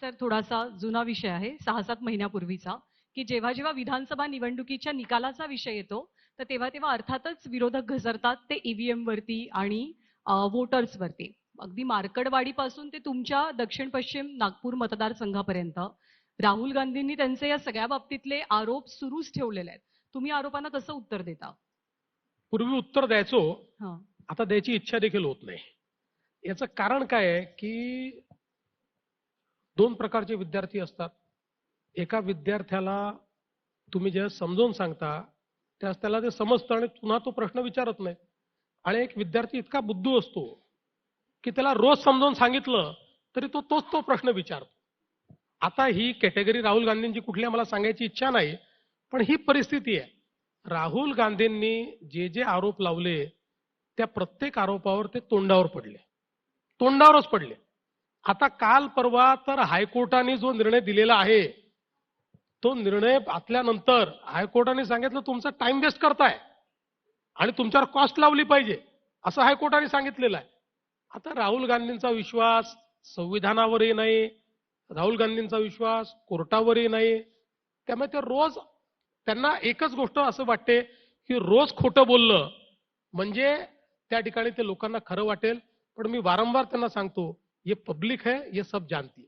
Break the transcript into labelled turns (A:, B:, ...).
A: Sir थोडासा जुना विषय आहे सहा सात महिन्यापूर्वीचा की जेव्हा जेव्हा विधानसभा निवडणुकीच्या निकालाचा विषय येतो तर तेव्हा तेव्हा अर्थातच विरोधक घसरतात ते ईव्हीएम वरती आणि वोटर्स वरती. अगदी मार्कडवाडीपासून ते तुमच्या दक्षिण पश्चिम नागपूर मतदारसंघापर्यंत. राहुल गांधींनी त्यांचे या सगळ्या बाबतीतले आरोप सुरूच ठेवलेले आहेत. तुम्ही आरोपांना कसं उत्तर देता?
B: पूर्वी उत्तर द्यायचो.
A: हा.
B: आता द्यायची इच्छा देखील होत नाही. याचं कारण काय आहे की दोन प्रकारचे विद्यार्थी असतात. एका विद्यार्थ्याला तुम्ही जे समजावून सांगता त्यास त्याला ते समजतं आणि पुन्हा तो प्रश्न विचारत नाही. आणि एक विद्यार्थी इतका बुद्धू असतो की त्याला रोज समजावून सांगितलं तरी तो तोच तो प्रश्न विचारतो. आता ही कॅटेगरी राहुल गांधींची कुठली मला सांगायची इच्छा नाही पण ही परिस्थिती आहे. राहुल गांधींनी जे जे आरोप लावले त्या प्रत्येक आरोपावर ते तोंडावर पडले. तोंडावरच पडले. आता काल परवा तर हायकोर्टाने जो निर्णय दिलेला आहे तो निर्णय आतल्यानंतर हायकोर्टाने सांगितलं तुमचा टाइम वेस्ट करताय आणि तुमच्यावर कॉस्ट लावली पाहिजे असं हायकोर्टाने सांगितलेलं आहे. आता राहुल गांधींचा विश्वास संविधानावरही नाही राहुल गांधींचा विश्वास कोर्टावरही नाही त्यामुळे ते रोज त्यांना एकच गोष्ट असं वाटते की रोज खोटं बोललं म्हणजे त्या ठिकाणी ते लोकांना खरं वाटेल. पण मी वारंवार त्यांना सांगतो ये पब्लिक है ये सब जानती है।